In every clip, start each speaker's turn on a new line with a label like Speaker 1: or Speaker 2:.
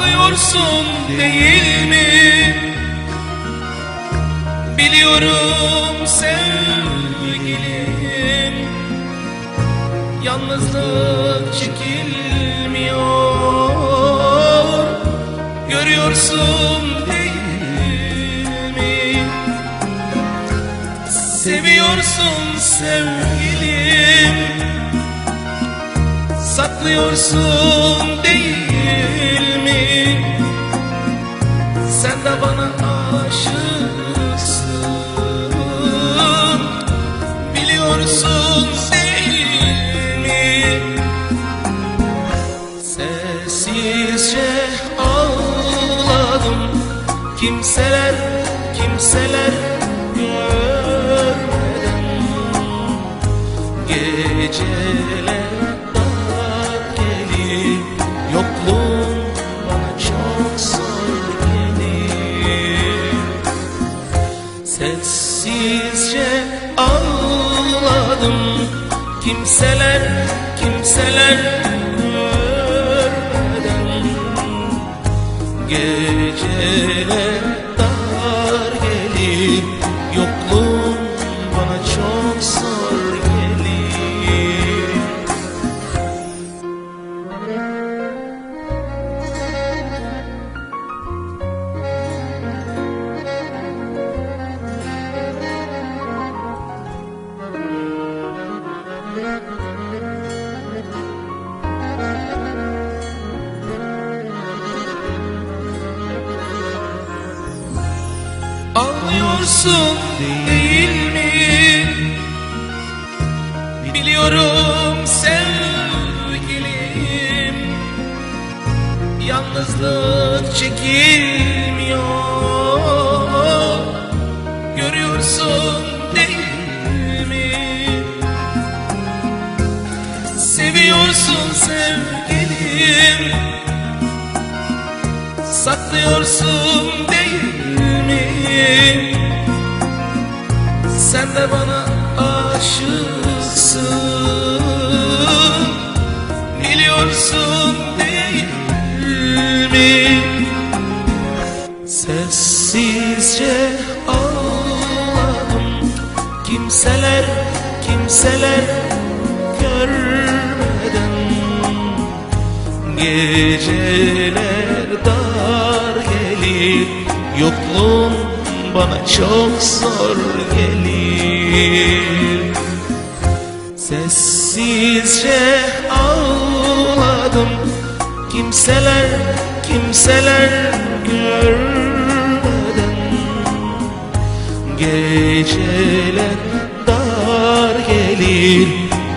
Speaker 1: Anlıyorsun değil mi? Biliyorum sevgilim Yalnızlık çekilmiyor Görüyorsun değil mi? Seviyorsun sevgilim Saklıyorsun değil mi? Sen de bana aşıksın Biliyorsun değil mi? Sessizce ağladım Kimseler, kimseler görmeden Geceler Sessizce ağladım. Kimseler, kimseler görmeden Geceler dar gelir Yokluğun Anlıyorsun değil mi? Biliyorum sevgilim Yalnızlık çekilmiyor Görüyorsun değil mi? Seviyorsun sevgilim Saklıyorsun değil mi? Sen de bana aşıksın Biliyorsun değil mi? Sessizce ağladım Kimseler, kimseler Geceler dar gelir. Yokluğun bana çok zor gelir. Sessizce ağladım. Kimseler, kimseler görmeden. Geceler dar gelir.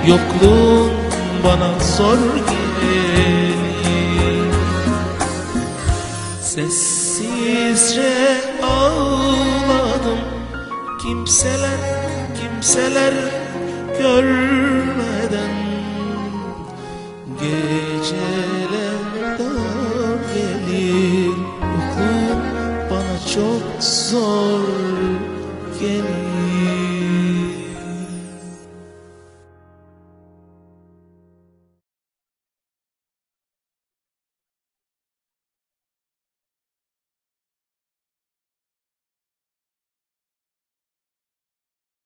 Speaker 1: Yokluğun bana zor gelir Sessizce ağladım. Kimseler, kimseler görmeden. Geceler dar gelir Yokluğun bana çok zor gelir